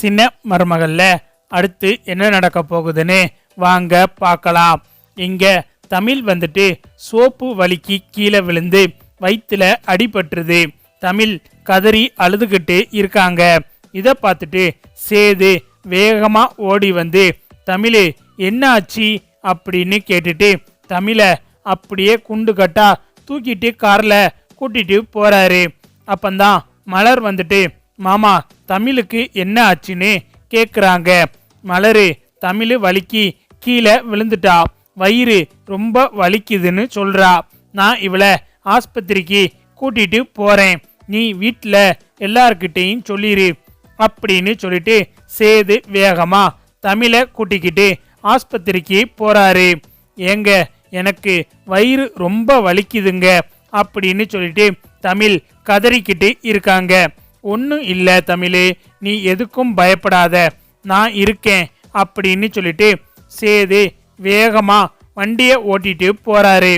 சின்ன மருமகள்ல. அடுத்து என்ன நடக்க போகுதுன்னு வாங்க பார்க்கலாம். இங்க தமிழ் வந்துட்டு சோப்பு வலிக்கு கீழே விழுந்து வயிற்றுல அடிபட்டுருது. தமிழ் கதறி அழுதுகிட்டு இருக்காங்க. இதை பார்த்துட்டு சேது வேகமா ஓடி வந்து தமிழ் என்ன ஆச்சு அப்படின்னு கேட்டுட்டு தமிழை அப்படியே குண்டு கட்டா தூக்கிட்டு கார்ல கூட்டிட்டு போறாரு. அப்பந்தான் மலர் வந்துட்டு மாமா தமிழுக்கு என்ன ஆச்சுன்னு கேட்குறாங்க மலரு தமிழ் வலிக்கு கீழே விழுந்துட்டா. வயிறு ரொம்ப வலிக்குதுன்னு சொல்கிறா நான் இவளை ஆஸ்பத்திரிக்கு கூட்டிட்டு போகிறேன் நீ வீட்டில் எல்லார்கிட்டையும் சொல்லிடு அப்படின்னு சொல்லிட்டு சேது வேகமாக தமிழை கூட்டிக்கிட்டு ஆஸ்பத்திரிக்கு போகிறாரு ஏங்க எனக்கு வயிறு ரொம்ப வலிக்குதுங்க அப்படின்னு சொல்லிட்டு தமிழ் கதறிக்கிட்டு இருக்காங்க. ஒன்றும் இல்லை தமிழ் நீ எதுக்கும் பயப்படாத. நான் இருக்கேன் அப்படின்னு சொல்லிட்டு சேது வேகமாக வண்டியை ஓட்டிட்டு போகிறாரு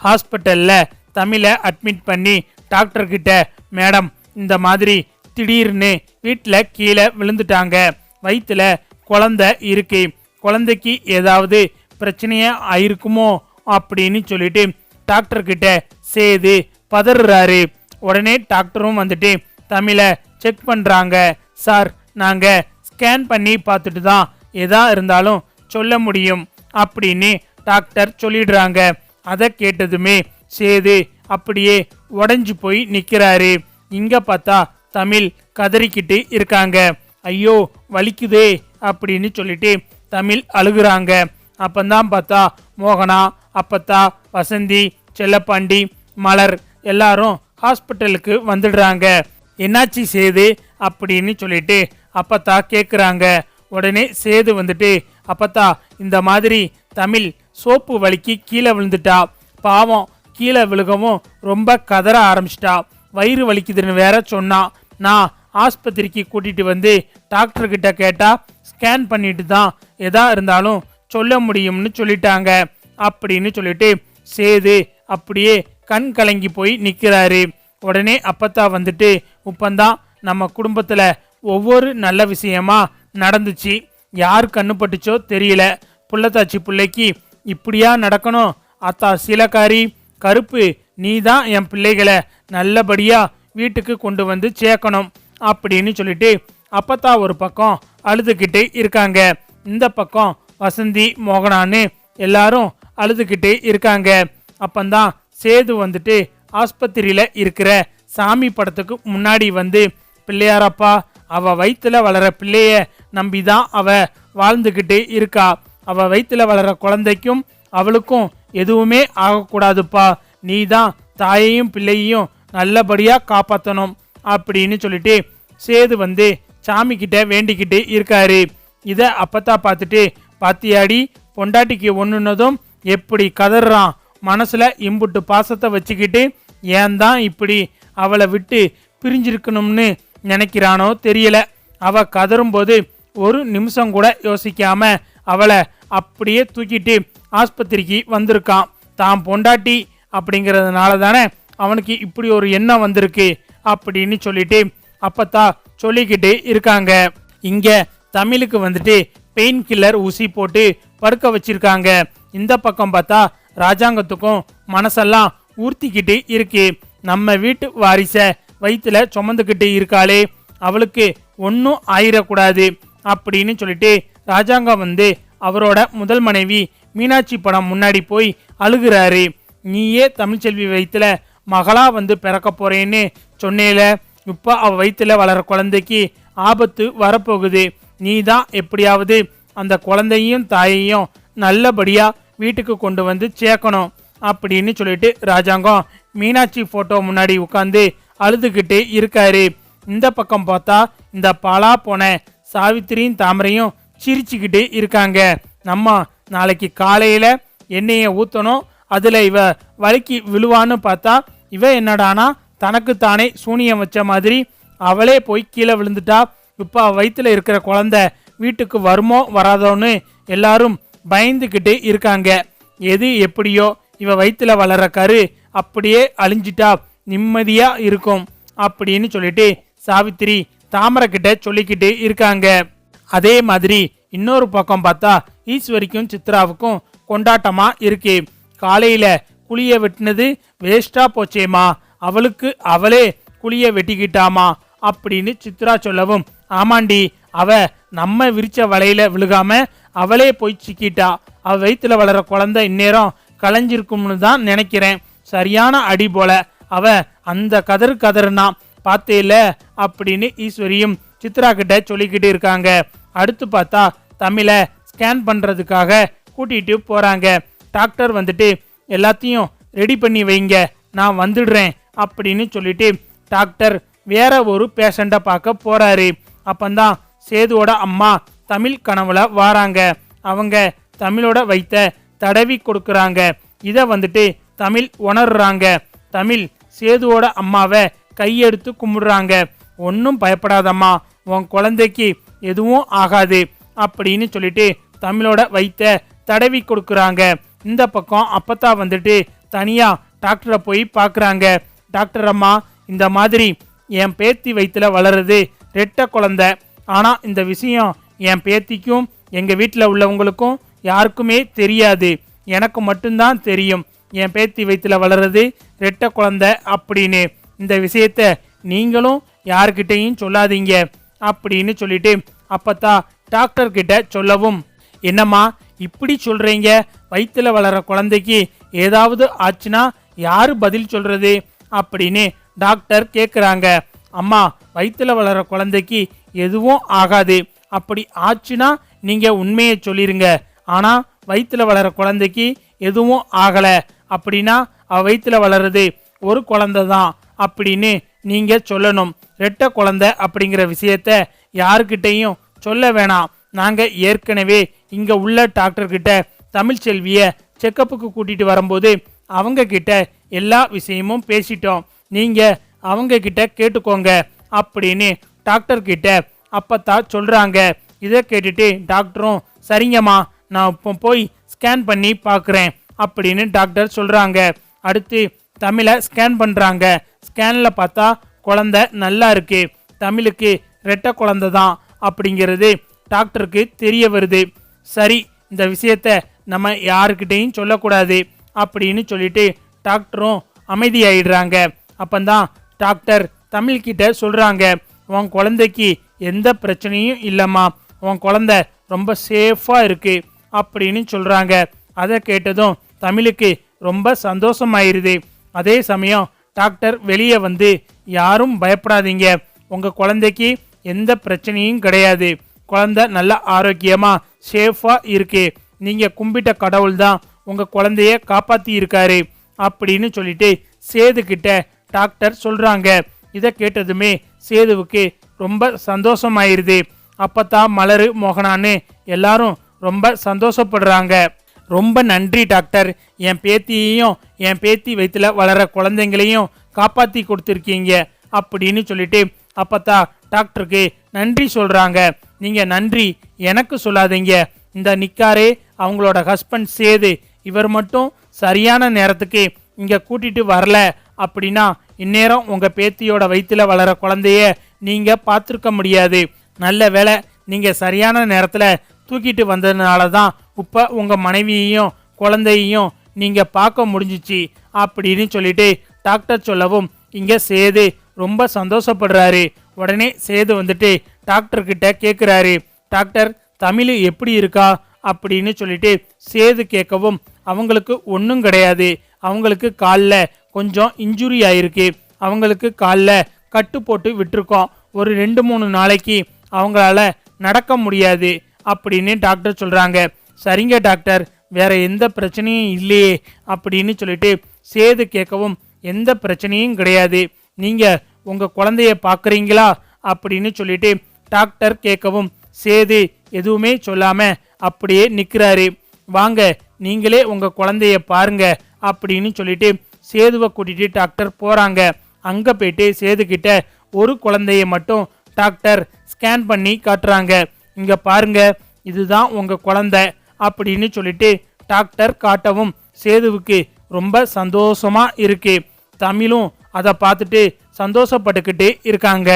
ஹாஸ்பிட்டலில் தமிழை அட்மிட் பண்ணி டாக்டர்கிட்ட மேடம் இந்த மாதிரி திடீர்னு வீட்டில் கீழே விழுந்துட்டாங்க. வயிற்றுல குழந்தை இருக்கு. குழந்தைக்கு ஏதாவது பிரச்சனையாக ஆயிருக்குமோ? அப்படின்னு சொல்லிட்டு டாக்டர்கிட்ட சேது பதறாரு உடனே டாக்டரும் வந்துட்டு தமிழை செக் பண்ணுறாங்க சார் நாங்கள் ஸ்கேன் பண்ணி பார்த்துட்டு தான் எதா இருந்தாலும் சொல்ல முடியும் அப்படின்னு டாக்டர் சொல்லிடுறாங்க. அதை கேட்டதுமே சேது அப்படியே உடஞ்சி போய் நிற்கிறாரு இங்கே பார்த்தா தமிழ் கதறிக்கிட்டு இருக்காங்க. ஐயோ வலிக்குதே அப்படின்னு சொல்லிட்டு தமிழ் அழுகுறாங்க. அப்பந்தான் பார்த்தா மோகனா அப்பத்தா வசந்தி செல்லப்பாண்டி மலர் எல்லாரும் ஹாஸ்பிட்டலுக்கு வந்துடுறாங்க. என்னாச்சு சேது அப்படின்னு சொல்லிட்டு அப்பத்தா கேட்குறாங்க உடனே சேது வந்துட்டு அப்பத்தா இந்த மாதிரி தமிழ் சோப்பு வலிக்கு கீழே விழுந்துட்டா. பாவம் கீழே விழுகவும் ரொம்ப கதற ஆரம்பிச்சிட்டா. வயிறு வலிக்குதுன்னு வேற சொன்னா. நான் ஆஸ்பத்திரிக்கு கூட்டிகிட்டு வந்து டாக்டர் கேட்டால் ஸ்கேன் பண்ணிட்டு தான் எதா இருந்தாலும் சொல்ல முடியும்னு சொல்லிட்டாங்க. அப்படின்னு சொல்லிட்டு சேது அப்படியே கண் கலங்கி போய் நிற்கிறாரு உடனே அப்பத்தா வந்துட்டு உப்பந்தான் நம்ம குடும்பத்தில் ஒவ்வொரு நல்ல விஷயமா நடந்துச்சு. யார் கண்ணு பட்டுச்சோ தெரியல. புள்ளத்தாச்சி பிள்ளைக்கு இப்படியா நடக்கணும்? அத்தா சீலக்காரி கருப்பு நீ தான் என் பிள்ளைகளை நல்லபடியாக வீட்டுக்கு கொண்டு வந்து சேர்க்கணும் அப்படின்னு சொல்லிட்டு அப்பத்தா ஒரு பக்கம் அழுதுகிட்டே இருக்காங்க. இந்த பக்கம் வசந்தி மோகனான்னு எல்லாரும் அழுதுகிட்டே இருக்காங்க. அப்பந்தான் சேது வந்துட்டு ஆஸ்பத்திரியில் இருக்கிற சாமி படத்துக்கு முன்னாடி வந்து பிள்ளையாரப்பா அவ வயிற்றில் வளர பிள்ளைய நம்பிதான் அவ வாழ்ந்துக்கிட்டே இருக்கா. அவ வயிற்றில் வளர குழந்தைக்கும் அவளுக்கும் எதுவுமே ஆகக்கூடாதுப்பா. நீ தான் தாயையும் பிள்ளையையும் நல்லபடியாக காப்பாற்றணும் அப்படின்னு சொல்லிட்டு சேது வந்து சாமிக்கிட்ட வேண்டிக்கிட்டே வேண்டிக்கிட்டு இருக்காரு. இதை அப்பத்தா பார்த்துட்டு பாத்தியாடி பொண்டாட்டிக்கு ஒன்றுனதும் எப்படி கதறான்? மனசில் இம்புட்டு பாசத்தை வச்சுக்கிட்டு ஏன் தான் இப்படி அவளை விட்டு பிரிஞ்சிருக்கணும்னு நினைக்கிறானோ தெரியல. அவ கதரும்போது ஒரு நிமிஷம் கூட யோசிக்காம அவளை அப்படியே தூக்கிட்டு ஆஸ்பத்திரிக்கு வந்திருக்கான். தான் பொண்டாட்டி அப்படிங்கிறதுனால தானே அவனுக்கு இப்படி ஒரு எண்ணம் வந்திருக்கு அப்படின்னு சொல்லிட்டு அப்பத்தா சொல்லிக்கிட்டு இருக்காங்க. இங்க தமிழுக்கு வந்துட்டு பெயின் கில்லர் ஊசி போட்டு படுக்க வச்சிருக்காங்க. இந்த பக்கம் பார்த்தா ராஜாங்கத்துக்கும் மனசெல்லாம் ஊர்த்திக்கிட்டு இருக்கு. நம்ம வீட்டு வாரிச வயிற்றுல சுமந்துக்கிட்டு இருக்காளே அவளுக்கு ஒன்றும் ஆயிடக்கூடாது அப்படின்னு சொல்லிட்டு ராஜாங்கம் வந்து அவரோட முதல் மனைவி மீனாட்சி படம் முன்னாடி போய் அழுகிறாரு. நீயே தமிழ்ச்செல்வி வயிற்றுல மகளா வந்து பிறக்க போறேன்னு சொன்னேல இப்போ அவள் வயிற்றுல வளர குழந்தைக்கு ஆபத்து வரப்போகுது. நீ தான் எப்படியாவது அந்த குழந்தையும் தாயையும் நல்லபடியாக வீட்டுக்கு கொண்டு வந்து சேர்க்கணும் அப்படின்னு சொல்லிட்டு ராஜாங்கம் மீனாட்சி ஃபோட்டோ முன்னாடி உட்காந்து அழுதுகிட்டு இருக்காரு. இந்த பக்கம் பார்த்தா இந்த பாலா போன சாவித்திரியும் தாமரையும் சிரிச்சுக்கிட்டு இருக்காங்க. நம்ம நாளைக்கு காலையில் எண்ணெயை ஊற்றணும் அதில் இவ வலிக்கு விழுவான்னு பார்த்தா இவ என்னடானா தனக்கு தானே சூனியம் வச்ச மாதிரி அவளே போய் கீழே விழுந்துட்டா. இப்போ வயிற்றில் இருக்கிற குழந்த வீட்டுக்கு வருமோ வராதோன்னு எல்லாரும் பயந்துக்கிட்டு இருக்காங்க. எது எப்படியோ இவ வயிற்றில் வளர கரு அப்படியே அழிஞ்சிட்டா நிம்மதியா இருக்கும் அப்படின்னு சொல்லிட்டு சாவித்திரி தாமரைக்கிட்ட சொல்லிக்கிட்டு இருக்காங்க. அதே மாதிரி இன்னொரு பக்கம் பார்த்தா ஈஸ்வரிக்கும் சித்ராவுக்கும் கொண்டாட்டமா இருக்கு. காலையில குழிய வெட்டினது வேஸ்டா போச்சேமா அவளுக்கு அவளே குழிய வெட்டிக்கிட்டாமா அப்படின்னு சித்ரா சொல்லவும் ஆமாண்டி அவ நம்ம விரிச்ச வலையில விழுகாம அவளே போய் சிக்கிட்டா. அவ வயிற்றுல வளர குழந்தை இந்நேரம் களைஞ்சிருக்கும்னு தான் நினைக்கிறேன். சரியான அடி போல. அவ அந்த கதறு கதறுனா பார்த்தேல அப்படின்னு ஈஸ்வரியும் சித்ரா கிட்ட சொல்லிக்கிட்டு இருக்காங்க. அடுத்து பார்த்தா தமிழை ஸ்கேன் பண்ணுறதுக்காக கூட்டிகிட்டு போகிறாங்க டாக்டர் வந்துட்டு எல்லாத்தையும் ரெடி பண்ணி வைங்க நான் வந்துடுறேன் அப்படின்னு சொல்லிட்டு டாக்டர் வேற ஒரு பேஷண்ட்டை பார்க்க போகிறாரு அப்பந்தான் சேதுவோட அம்மா தமிழ் கனவுல வாராங்க. அவங்க தமிழோட வைத்த தடவி கொடுக்குறாங்க. இதை வந்துட்டு தமிழ் உணர்றாங்க. தமிழ் சேதுவோட அம்மாவை கையெடுத்து கும்பிடுறாங்க. ஒன்றும் பயப்படாதம்மா உன் குழந்தைக்கு எதுவும் ஆகாது அப்படின்னு சொல்லிட்டு தமிழோட வைத்த தடவி கொடுக்குறாங்க. இந்த பக்கம் அப்பத்தா வந்துட்டு தனியாக டாக்டரை போய் பார்க்குறாங்க டாக்டர் அம்மா இந்த மாதிரி என் பேத்தி வயிற்றில் வளருது ரெட்ட குழந்தை. ஆனால் இந்த விஷயம் என் பேத்திக்கும் எங்கள் வீட்டில் உள்ளவங்களுக்கும் யாருக்குமே தெரியாது. எனக்கு மட்டும்தான் தெரியும். என் பேத்தி வயிற்றில் வளருது ரெட்ட குழந்தை அப்படின்னு. இந்த விஷயத்த நீங்களும் யாருக்கிட்டையும் சொல்லாதீங்க அப்படின்னு சொல்லிட்டு அப்பத்தா டாக்டர்கிட்ட சொல்லவும். என்னம்மா இப்படி சொல்கிறீங்க வயிற்றில் வளர குழந்தைக்கு ஏதாவது ஆச்சுன்னா யார் பதில் சொல்கிறது அப்படின்னு டாக்டர் கேட்குறாங்க அம்மா வயிற்றில் வளர குழந்தைக்கு எதுவும் ஆகாது. அப்படி ஆச்சுன்னா நீங்கள் உண்மையை சொல்லிடுங்க ஆனால் வயிற்றில் வளர குழந்தைக்கு எதுவும் ஆகலை. அப்படின்னா அவ வயிற்றுல வளருது. ஒரு குழந்தை தான் அப்படின்னு நீங்க சொல்லணும். ரெட்டை குழந்தை அப்படிங்கிற விஷயத்த யாருக்கிட்டையும் சொல்ல வேணாம். நாங்க ஏற்கனவே இங்க உள்ள டாக்டர்கிட்ட தமிழ்ச்செல்வியை செக்கப்புக்கு கூட்டிட்டு வரும்போது அவங்க கிட்ட எல்லா விஷயமும் பேசிட்டோம். நீங்க அவங்க கிட்ட கேட்டுக்கோங்க அப்படின்னு டாக்டர் கிட்ட அப்பத்தா சொல்றாங்க. இதை கேட்டுட்டு டாக்டரும் சரிங்கம்மா நான் இப்போ போய் ஸ்கேன் பண்ணி பார்க்குறேன் அப்படின்னு டாக்டர் சொல்கிறாங்க அடுத்து தமிழை ஸ்கேன் பண்ணுறாங்க ஸ்கேனில் பார்த்தா குழந்தை நல்லா இருக்கு. தமிழுக்கு ரெட்டை குழந்தை தான் அப்படிங்கிறது டாக்டருக்கு தெரிய வருது. சரி இந்த விஷயத்த நம்ம யாருக்கிட்டையும் சொல்லக்கூடாது அப்படின்னு சொல்லிட்டு டாக்டரும் அமைதியாயிடுறாங்க. அப்பந்தான் டாக்டர் தமிழ்கிட்ட சொல்கிறாங்க உன் குழந்தைக்கு எந்த பிரச்சனையும் இல்லைம்மா. உன் குழந்தை ரொம்ப சேஃபாக இருக்குது அப்படின்னு சொல்கிறாங்க அதை கேட்டதும் தமிழுக்கு ரொம்ப சந்தோஷமாயிருது. அதே சமயம் டாக்டர் வெளியே வந்து யாரும் பயப்படாதீங்க. உங்கள் குழந்தைக்கு எந்த பிரச்சனையும் கிடையாது. குழந்தை நல்ல ஆரோக்கியமாக சேஃபாக இருக்கு. நீங்கள் கும்பிட்ட கடவுள் தான் உங்கள் குழந்தைய காப்பாத்தி இருக்காரு. அப்படின்னு சொல்லிட்டு சேதுக்கிட்ட டாக்டர் சொல்கிறாங்க இதை கேட்டதுமே சேதுவுக்கு ரொம்ப சந்தோஷமாயிருது. அப்போ தான் மலரு மோகனான்னு எல்லாரும் ரொம்ப சந்தோஷப்படுறாங்க. ரொம்ப நன்றி டாக்டர். என் பேத்தியையும் என் பேத்தி வயிற்றுல வளர குழந்தைங்களையும் காப்பாற்றி கொடுத்துருக்கீங்க அப்படின்னு சொல்லிட்டு அப்பத்தா டாக்டருக்கு நன்றி சொல்கிறாங்க நீங்கள் நன்றி. எனக்கு சொல்லாதீங்க. இந்த நிக்காரே அவங்களோட ஹஸ்பண்ட் சேது. இவர் மட்டும் சரியான நேரத்துக்கு இங்கே கூட்டிட்டு வரல அப்படின்னா இந்நேரம் உங்கள் பேத்தியோட வயிற்றில் வளர குழந்தைய நீங்கள் பார்த்துருக்க முடியாது. நல்ல வேலை நீங்கள் சரியான நேரத்தில் தூக்கிட்டு வந்ததுனால தான் இப்போ உங்கள் மனைவியையும் குழந்தையையும் நீங்கள் பார்க்க முடிஞ்சிச்சு அப்படின்னு சொல்லிட்டு டாக்டர் சொல்லவும் இங்கே சேது ரொம்ப சந்தோஷப்படுறாரு. உடனே சேது வந்துட்டு டாக்டர்கிட்ட கேட்குறாரு டாக்டர் தமிழ் எப்படி இருக்கா? அப்படின்னு சொல்லிட்டு சேது கேட்கவும் அவங்களுக்கு ஒன்றும் கிடையாது. அவங்களுக்கு காலில் கொஞ்சம் இன்ஜுரி ஆயிருக்கு. அவங்களுக்கு காலில் கட்டு போட்டு விட்டுருக்கோம். ஒரு ரெண்டு மூணு நாளைக்கு அவங்களால நடக்க முடியாது. அப்படின்னு டாக்டர் சொல்கிறாங்க சரிங்க டாக்டர் வேற எந்த பிரச்சனையும் இல்லையே அப்படின்னு சொல்லிட்டு சேது கேட்கவும் எந்த பிரச்சனையும் கிடையாது. நீங்கள் உங்கள் குழந்தைய பார்க்குறீங்களா அப்படின்னு சொல்லிட்டு டாக்டர் கேட்கவும் சேது எதுவுமே சொல்லாமல் அப்படியே நிற்கிறாரு வாங்க நீங்களே உங்கள் குழந்தைய பாருங்க அப்படின்னு சொல்லிட்டு சேதுவை கூட்டிகிட்டு டாக்டர் போகிறாங்க அங்கே போயிட்டு சேதுக்கிட்ட ஒரு குழந்தைய மட்டும் டாக்டர் ஸ்கேன் பண்ணி காட்டுறாங்க. இங்கே பாருங்க இதுதான் உங்கள் குழந்தை அப்படின்னு சொல்லிட்டு டாக்டர் காட்டவும் சேதுவுக்கு ரொம்ப சந்தோஷமாக இருக்கு. தமிழும் அதை பார்த்துட்டு சந்தோஷப்பட்டுக்கிட்டு இருக்காங்க.